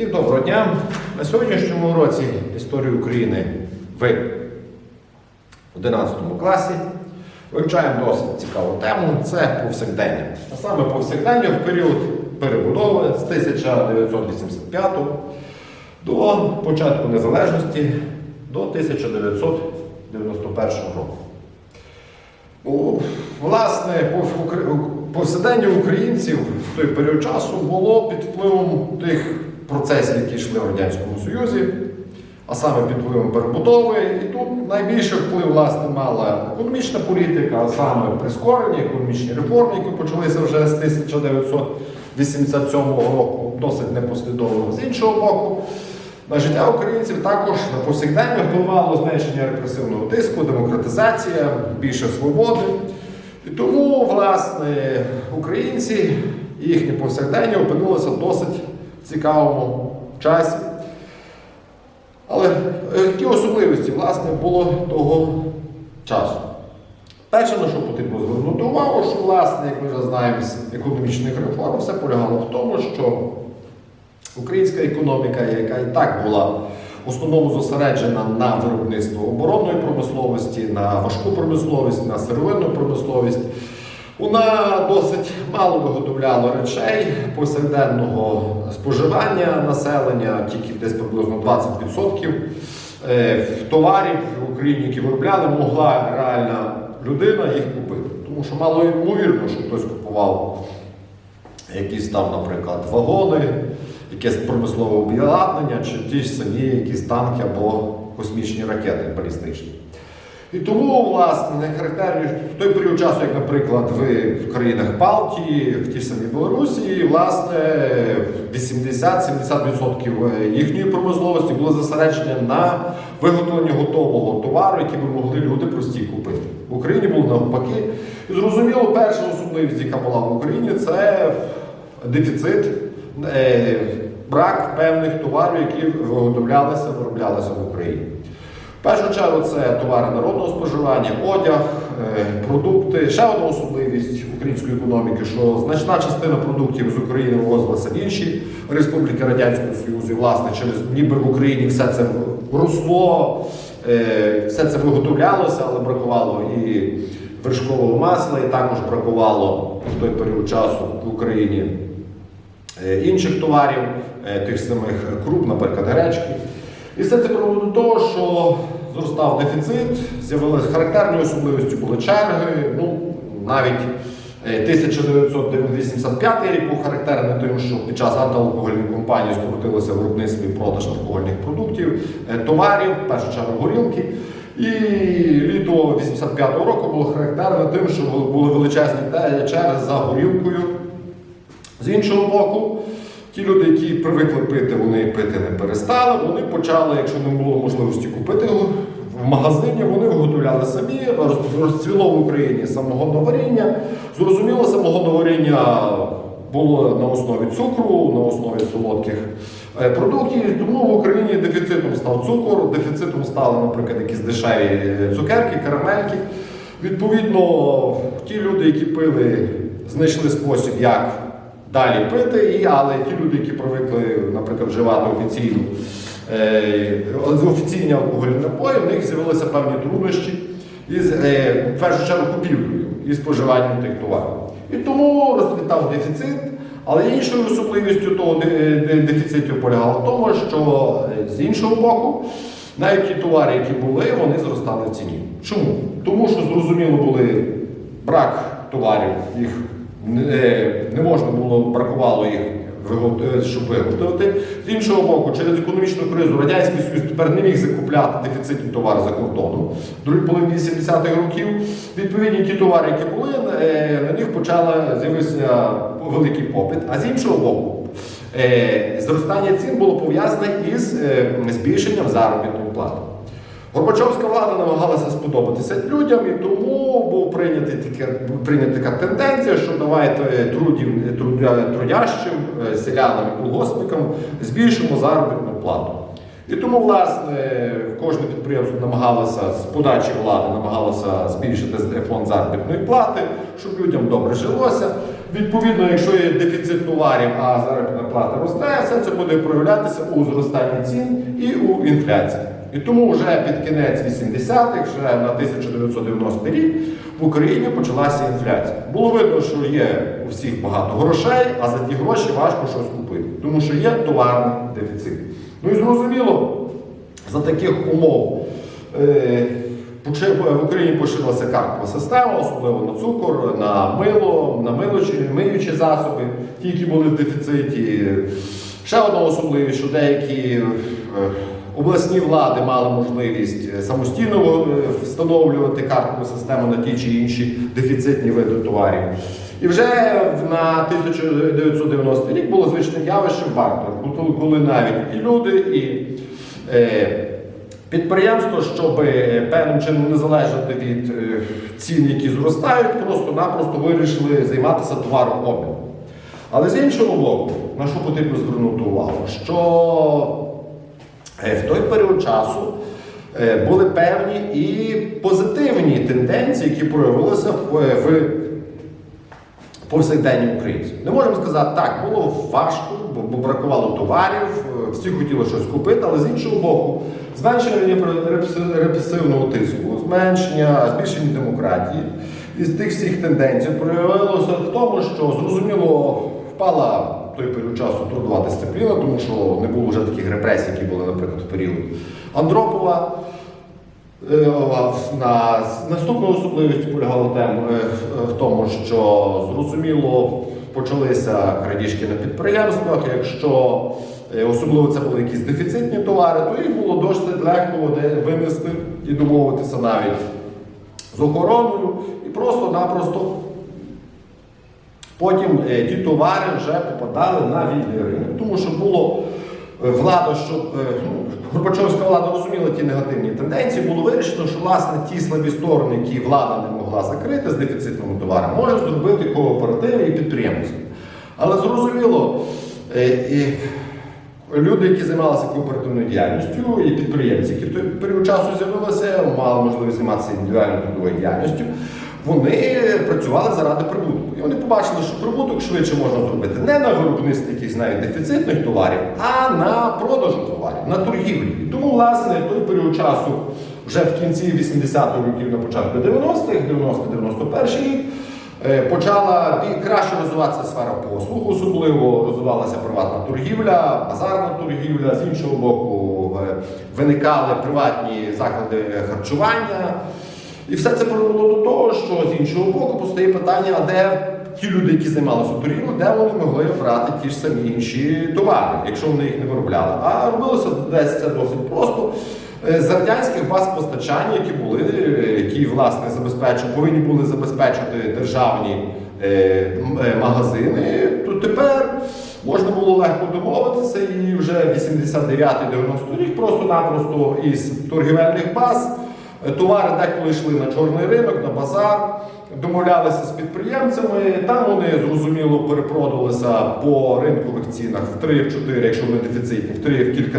Всім доброго дня! На сьогоднішньому уроці історії України в 11 класі вивчаємо досить цікаву тему це повсякдення. А саме повсякдення в період перебудови з 1985 до початку незалежності до 1991 року. Ну, власне, пов- повсякдення українців в той період часу було під впливом тих процесів, які йшли в Радянському Союзі, а саме під впливом перебудови. І тут найбільший вплив власне мала економічна політика, а саме прискорені економічні реформи, які почалися вже з 1987 року, досить непослідовно. З іншого боку, на життя українців також на повсякдення впливало зменшення репресивного тиску, демократизація, більше свободи. І тому, власне, українці і їхнє повсякдення опинилися досить цікавому часі. Але е, які особливості власне було того часу? Перше, на що потрібно звернути увагу, що, власне, як ми вже знаємо з економічних реформ, все полягало в тому, що Українська економіка, яка і так була в основному зосереджена на виробництво оборонної промисловості, на важку промисловість, на сировинну промисловість, вона досить мало виготовляла речей повсякденного споживання населення, тільки десь приблизно 20% е, товарів в Україні, які виробляли, могла реальна людина їх купити. Тому що мало ймовірно, що хтось купував якісь там, наприклад, вагони, якесь промислове обладнання, чи ті ж самі якісь танки або космічні ракети балістичні. І тому, власне, не характерні в той період часу, як, наприклад, ви в країнах Балтії, в тій самій Білорусі, власне, 80-70% їхньої промисловості було зосередження на виготовленні готового товару, який би могли люди прості купити. В Україні було навпаки. І зрозуміло, перша особливість, яка була в Україні, це дефіцит, е, брак певних товарів, які виготовлялися, вироблялися в Україні. Першу чергу це товари народного споживання, одяг, е, продукти. Ще одна особливість української економіки, що значна частина продуктів з України вивозилася в інші республіки Радянського Союзу. І, власне, через ніби в Україні все це росло, е, все це виготовлялося, але бракувало і вершкового масла, і також бракувало в той період часу в Україні е, інших товарів, тих самих круп, наприклад, гречки. І все це привело до того, що зростав дефіцит, з'явилися характерні особливості були черги. Ну, навіть е, 1985 рік був характерний тим, що під час антиалкогольної кампанії скоротилося виробництво і продаж алкогольних продуктів, е, товарів, в першу чергу горілки. І літо 85-го року було характерне тим, що були величезні черги за горілкою. З іншого боку, ті люди, які привикли пити, вони пити не перестали. Вони почали, якщо не було можливості купити в магазині, вони виготовляли самі, розцвіло в Україні самогоноваріння. Зрозуміло, самогоноваріння було на основі цукру, на основі солодких е, продуктів. Тому в Україні дефіцитом став цукор, дефіцитом стали, наприклад, якісь дешеві е, цукерки, карамельки. Відповідно, ті люди, які пили, знайшли спосіб, як далі пити, і, але ті люди, які привикли, наприклад, вживати офіційну, е, офіційні алкогольні напої, в них з'явилися певні труднощі із, е, в першу чергу, купівлею і споживанням тих товарів. І тому розквітав дефіцит. Але іншою особливістю того де- де- дефіциту полягало в тому, що е, з іншого боку, навіть ті товари, які були, вони зростали в ціні. Чому? Тому що зрозуміло були брак товарів, їх не, можна було, бракувало їх, е, щоб виготовити. З іншого боку, через економічну кризу Радянський Союз тепер не міг закупляти дефіцитні товари за кордоном. Другій половині 70-х років відповідні ті товари, які були, е, на них почала з'явитися великий попит. А з іншого боку, е, зростання цін було пов'язане із збільшенням заробітної плати. Горбачовська влада намагалася сподобатися людям, і тому був прийнята така тенденція, що давайте трудів, трудящим, е, селянам і колгоспникам збільшимо заробітну плату. І тому, власне, кожне підприємство намагалося з подачі влади намагалося збільшити фонд заробітної плати, щоб людям добре жилося. Відповідно, якщо є дефіцит товарів, а заробітна плата росте, все це буде проявлятися у зростанні цін і у інфляції. І тому вже під кінець 80-х, вже на 1990 рік, в Україні почалася інфляція. Було видно, що є у всіх багато грошей, а за ті гроші важко щось купити, тому що є товарний дефіцит. Ну і зрозуміло, за таких умов е, в Україні поширилася каркова система, особливо на цукор, на мило, на милочі, миючі засоби, ті, які були в дефіциті. Ще одна особливість, що деякі е, обласні влади мали можливість е, самостійно е, встановлювати каркову систему на ті чи інші дефіцитні види товарів. І вже на 1990 рік було звичним явищем бартер, коли- навіть і люди, і е, підприємство, щоб певним чином не залежати від цін, які зростають, просто-напросто вирішили займатися товарообміном. Але з іншого боку, на що потрібно звернути увагу, що в той період часу е, були певні і позитивні тенденції, які проявилися е, в повсякденні українців. Не можемо сказати, так, було важко, бо, бракувало товарів, е, всі хотіли щось купити, але з іншого боку, зменшення репресивного тиску, зменшення, збільшення демократії. І з тих всіх тенденцій проявилося в тому, що зрозуміло впала той період часу трудова дисципліна, тому що не було вже таких репресій, які були, наприклад, в період Андропова. Е, На наступна особливість полягала тем- е, в тому, що зрозуміло почалися крадіжки на підприємствах. Якщо е, особливо це були якісь дефіцитні товари, то їх було досить легко винести і домовитися навіть з охороною і просто-напросто Потім е, ті товари вже попадали на вільний ринок, тому що було е, влада, що е, ну, Горбачовська влада розуміла ті негативні тенденції, було вирішено, що власне ті слабі сторони, які влада не могла закрити з дефіцитними товарами, може зробити кооперативи і підприємства. Але зрозуміло, і люди, які займалися кооперативною діяльністю, і підприємці, які в той період часу з'явилися, мали можливість займатися індивідуальною трудовою діяльністю, вони працювали заради прибутку. І вони побачили, що прибуток швидше можна зробити не на виробництві якихось навіть дефіцитних товарів, а на продажу товарів, на торгівлі. Тому, власне, той період часу, вже в кінці 80-х років, на початку 90-х, 90-91 рік, е, почала краще розвиватися сфера послуг, особливо розвивалася приватна торгівля, базарна торгівля. З іншого боку, е, виникали приватні заклади харчування. І все це привело до того, що з іншого боку постає питання, а де ті люди, які займалися торгівлею, де вони могли брати ті ж самі інші товари, якщо вони їх не виробляли. А робилося десь це досить просто. Е, З радянських баз постачання, які були, е, які власне забезпечували, повинні були забезпечувати державні е, магазини, то тепер можна було легко домовитися і вже 89-90 рік просто-напросто із торгівельних баз Товари деколи йшли на чорний ринок, на базар, домовлялися з підприємцями. Там вони зрозуміло перепродувалися по ринкових цінах в 3-4, якщо вони дефіцитні, в 3 в кілька,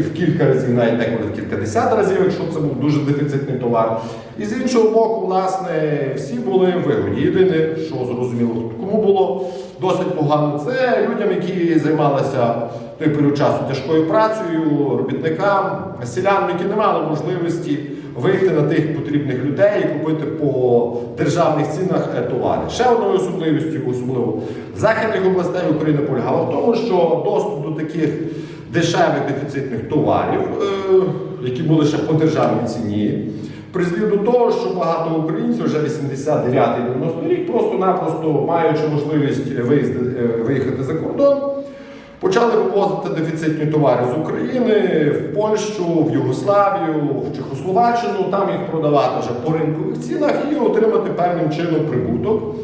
в кілька разів, навіть деколи в кількадесят разів, якщо це був дуже дефіцитний товар. І з іншого боку, власне, всі були вигоді. Єдине, що зрозуміло, кому було досить погано, це людям, які займалися той період часу тяжкою працею, робітникам, селянам, які не мали можливості вийти на тих потрібних людей і купити по державних цінах е, товари. Ще одною особливістю, особливо західних областей України полягало в тому, що доступ до таких дешевих дефіцитних товарів, е, які були ще по державній ціні, призвів до того, що багато українців вже 89-90 рік, просто-напросто маючи можливість виїзди- е, виїхати за кордон. Почали вивозити дефіцитні товари з України в Польщу, в Югославію, в Чехословаччину, там їх продавати вже по ринкових цінах і отримати певним чином прибуток.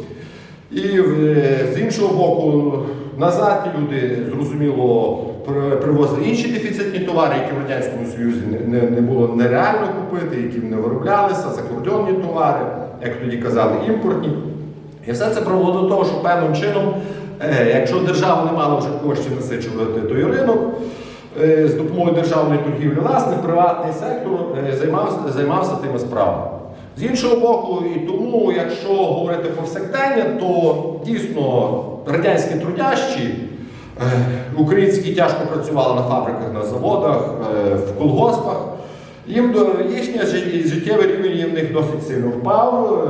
І е, з іншого боку, назад люди зрозуміло привозили інші дефіцитні товари, які в Радянському Союзі не, не, було нереально купити, які не вироблялися, закордонні товари, як тоді казали, імпортні. І все це привело до того, що певним чином, якщо держава не мала вже коштів насичувати той ринок, е, з допомогою державної торгівлі. Власне, приватний сектор е, займався, займався тими справами. З іншого боку, і тому, якщо говорити повсякдення, то дійсно радянські трудящі, е, українські тяжко працювали на фабриках, на заводах, е, в колгоспах. Їм їхній життєвий рівень в них досить сильно впав.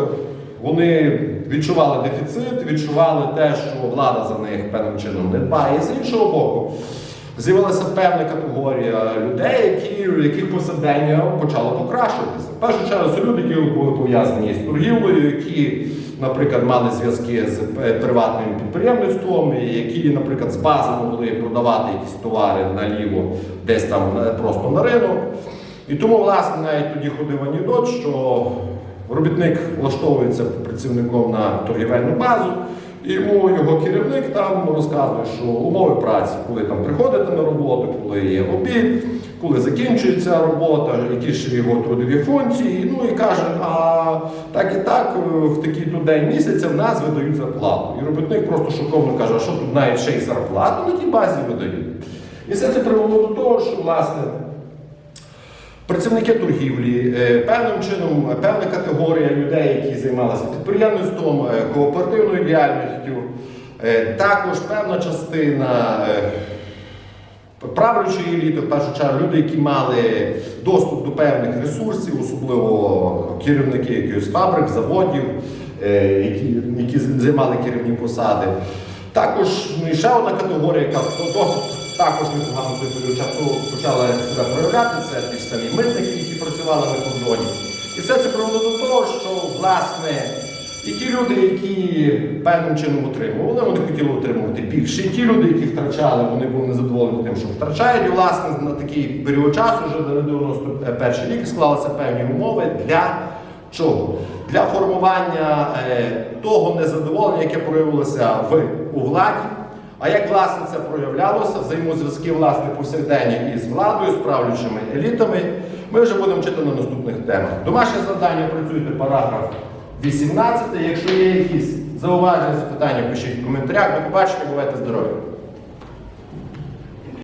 Вони відчували дефіцит, відчували те, що влада за них певним чином не дбає. З іншого боку, з'явилася певна категорія людей, які, яких повсякдення почало покращуватися. Першу чергу люди, які були пов'язані з торгівлею, які, наприклад, мали зв'язки з приватним підприємництвом, які, наприклад, з бази могли продавати якісь товари наліво, десь там е, просто на ринок. І тому, власне, навіть тоді ходив анекдот, що робітник влаштовується працівником на торгівельну базу, і йому його керівник там розказує, що умови праці, коли там приходите на роботу, коли є обід, коли закінчується робота, які ж його трудові функції. Ну і каже, а так і так, е, в такий-то день місяця в нас видають зарплату. І робітник просто шоковано каже, а що тут навіть ще й зарплату на тій базі видають. І все це привело до того, що власне. Працівники торгівлі, е, певним чином е, певна категорія людей, які займалися підприємництвом, е, кооперативною діяльністю, також певна частина правлячої еліти, в першу чергу, люди, які мали доступ до певних ресурсів, особливо керівники якихось фабрик, заводів, які, які займали керівні посади. Також ну, ще одна категорія, яка досить також непогано період часу почала себе проявляти, це ті самі митники, які працювали на кордоні. І все це привело до того, що власне і ті люди, які певним чином отримували, вони хотіли отримувати більше. І ті люди, які втрачали, вони були незадоволені тим, що втрачають. І власне на такий період часу, вже на 91 рік, склалися певні умови для чого? Для формування е, того незадоволення, яке проявилося в у владі. А як власне це проявлялося, взаємозв'язки власне повсякдення із владою, з правлячими елітами, ми вже будемо вчити на наступних темах. Домашнє завдання працюйте параграф 18. Якщо є якісь зауваження, запитання, пишіть в коментарях. До побачення, бувайте здорові!